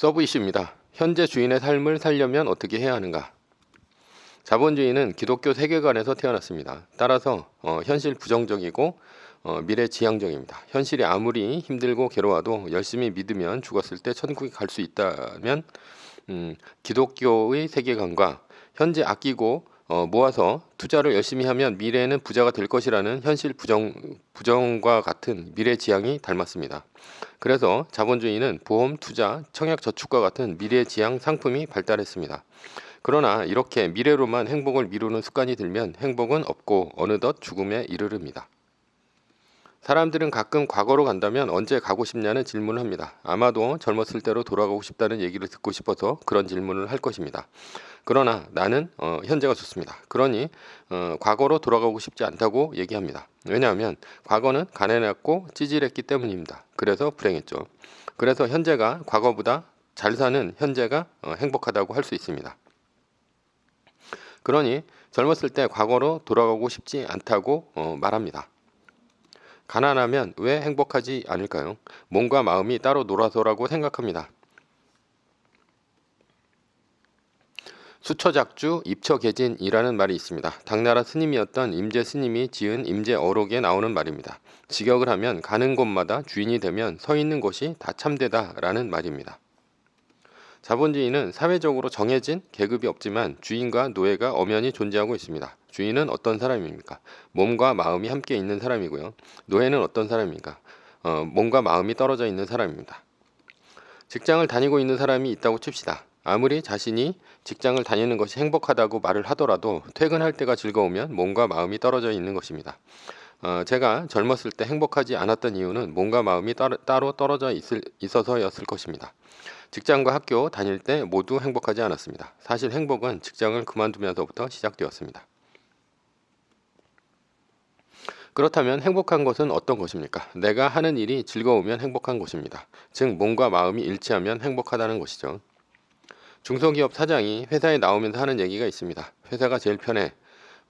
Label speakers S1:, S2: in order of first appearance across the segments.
S1: 서브 이슈입니다. 현재 주인의 삶을 살려면 어떻게 해야 하는가? 자본주의는 기독교 세계관에서 태어났습니다. 따라서 어, 현실 부정적이고 어, 미래 지향적입니다. 현실이 아무리 힘들고 괴로워도 열심히 믿으면 죽었을 때 천국에 갈 수 있다면 음, 기독교의 세계관과 현재 아끼고 어, 모아서 투자를 열심히 하면 미래에는 부자가 될 것이라는 현실 부정, 부정과 같은 미래 지향이 닮았습니다. 그래서 자본주의는 보험, 투자, 청약 저축과 같은 미래 지향 상품이 발달했습니다. 그러나 이렇게 미래로만 행복을 미루는 습관이 들면 행복은 없고 어느덧 죽음에 이르릅니다. 사람들은 가끔 과거로 간다면 언제 가고 싶냐는 질문을 합니다. 아마도 젊었을 때로 돌아가고 싶다는 얘기를 듣고 싶어서 그런 질문을 할 것입니다. 그러나 나는 어, 현재가 좋습니다. 그러니 어, 과거로 돌아가고 싶지 않다고 얘기합니다. 왜냐하면 과거는 가난했고 찌질했기 때문입니다. 그래서 불행했죠. 그래서 현재가 과거보다 잘 사는 현재가 어, 행복하다고 할 수 있습니다. 그러니 젊었을 때 과거로 돌아가고 싶지 않다고 어, 말합니다. 가난하면 왜 행복하지 않을까요? 몸과 마음이 따로 놀아서라고 생각합니다. 수처작주 입처개진이라는 말이 있습니다. 당나라 스님이었던 임재 스님이 지은 임재 어록에 나오는 말입니다. 직역을 하면 가는 곳마다 주인이 되면 서 있는 곳이 다 참되다라는 말입니다. 자본주의는 사회적으로 정해진 계급이 없지만 주인과 노예가 엄연히 존재하고 있습니다. 주인은 어떤 사람입니까? 몸과 마음이 함께 있는 사람이고요. 노예는 어떤 사람입니까? 어, 몸과 마음이 떨어져 있는 사람입니다. 직장을 다니고 있는 사람이 있다고 칩시다. 아무리 자신이 직장을 다니는 것이 행복하다고 말을 하더라도 퇴근할 때가 즐거우면 몸과 마음이 떨어져 있는 것입니다. 어, 제가 젊었을 때 행복하지 않았던 이유는 몸과 마음이 따로 떨어져 있을, 있어서였을 것입니다. 직장과 학교 다닐 때 모두 행복하지 않았습니다. 사실 행복은 직장을 그만두면서부터 시작되었습니다. 그렇다면 행복한 것은 어떤 것입니까? 내가 하는 일이 즐거우면 행복한 것입니다. 즉 몸과 마음이 일치하면 행복하다는 것이죠. 중소기업 사장이 회사에 나오면서 하는 얘기가 있습니다. 회사가 제일 편해.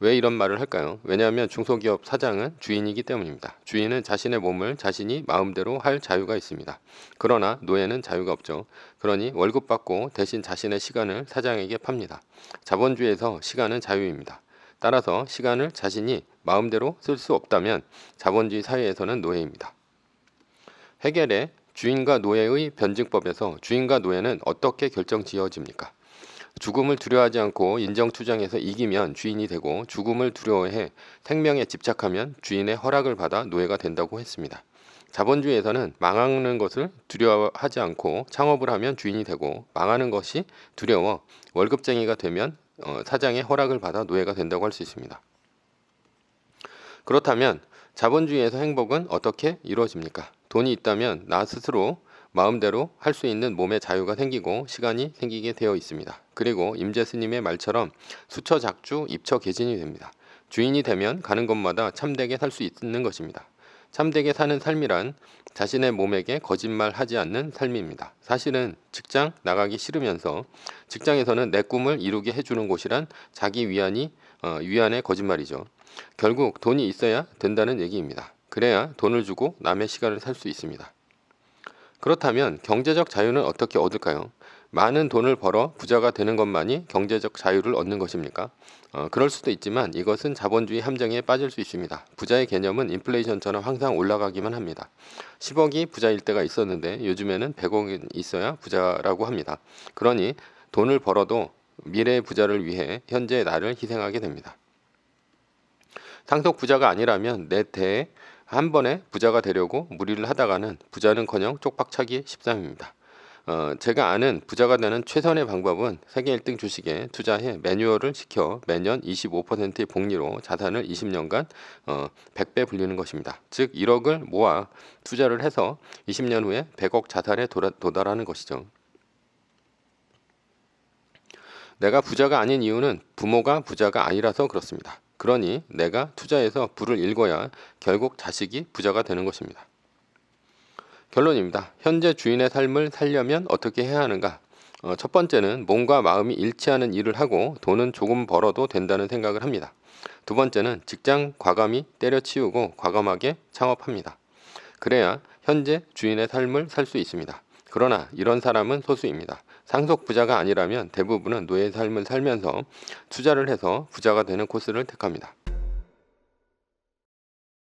S1: 왜 이런 말을 할까요? 왜냐하면 중소기업 사장은 주인이기 때문입니다. 주인은 자신의 몸을 자신이 마음대로 할 자유가 있습니다. 그러나 노예는 자유가 없죠. 그러니 월급 받고 대신 자신의 시간을 사장에게 팝니다. 자본주의에서 시간은 자유입니다. 따라서 시간을 자신이 마음대로 쓸 수 없다면 자본주의 사회에서는 노예입니다. 해결의 주인과 노예의 변증법에서 주인과 노예는 어떻게 결정 지어집니까? 죽음을 두려워하지 않고 인정투쟁에서 이기면 주인이 되고 죽음을 두려워해 생명에 집착하면 주인의 허락을 받아 노예가 된다고 했습니다. 자본주의에서는 망하는 것을 두려워하지 않고 창업을 하면 주인이 되고 망하는 것이 두려워 월급쟁이가 되면 어, 사장의 허락을 받아 노예가 된다고 할 수 있습니다. 그렇다면 자본주의에서 행복은 어떻게 이루어집니까? 돈이 있다면 나 스스로 마음대로 할 수 있는 몸의 자유가 생기고 시간이 생기게 되어 있습니다. 그리고 임재 스님의 말처럼 수처 작주 입처 개진이 됩니다. 주인이 되면 가는 곳마다 참되게 살 수 있는 것입니다. 참되게 사는 삶이란 자신의 몸에게 거짓말하지 않는 삶입니다. 사실은 직장 나가기 싫으면서 직장에서는 내 꿈을 이루게 해주는 곳이란 자기 위안이 어, 위안의 거짓말이죠. 결국 돈이 있어야 된다는 얘기입니다. 그래야 돈을 주고 남의 시간을 살 수 있습니다. 그렇다면 경제적 자유는 어떻게 얻을까요? 많은 돈을 벌어 부자가 되는 것만이 경제적 자유를 얻는 것입니까? 어, 그럴 수도 있지만 이것은 자본주의 함정에 빠질 수 있습니다. 부자의 개념은 인플레이션처럼 항상 올라가기만 합니다. 10억이 부자일 때가 있었는데 요즘에는 100억이 있어야 부자라고 합니다. 그러니 돈을 벌어도 미래의 부자를 위해 현재의 나를 희생하게 됩니다. 상속 부자가 아니라면 내 대에 한 번에 부자가 되려고 무리를 하다가는 부자는커녕 쪽박차기 십삼입니다. 어, 제가 아는 부자가 되는 최선의 방법은 세계 1등 주식에 투자해 매뉴얼을 시켜 매년 25%의 복리로 자산을 20년간 어, 100배 불리는 것입니다. 즉 1억을 모아 투자를 해서 20년 후에 100억 자산에 도달하는 것이죠. 내가 부자가 아닌 이유는 부모가 부자가 아니라서 그렇습니다. 그러니 내가 투자해서 부를 읽어야 결국 자식이 부자가 되는 것입니다. 결론입니다. 현재 주인의 삶을 살려면 어떻게 해야 하는가? 어, 첫 번째는 몸과 마음이 일치하는 일을 하고 돈은 조금 벌어도 된다는 생각을 합니다. 두 번째는 직장 과감히 때려치우고 과감하게 창업합니다. 그래야 현재 주인의 삶을 살 수 있습니다. 그러나 이런 사람은 소수입니다. 상속 부자가 아니라면 대부분은 노예 삶을 살면서 투자를 해서 부자가 되는 코스를 택합니다.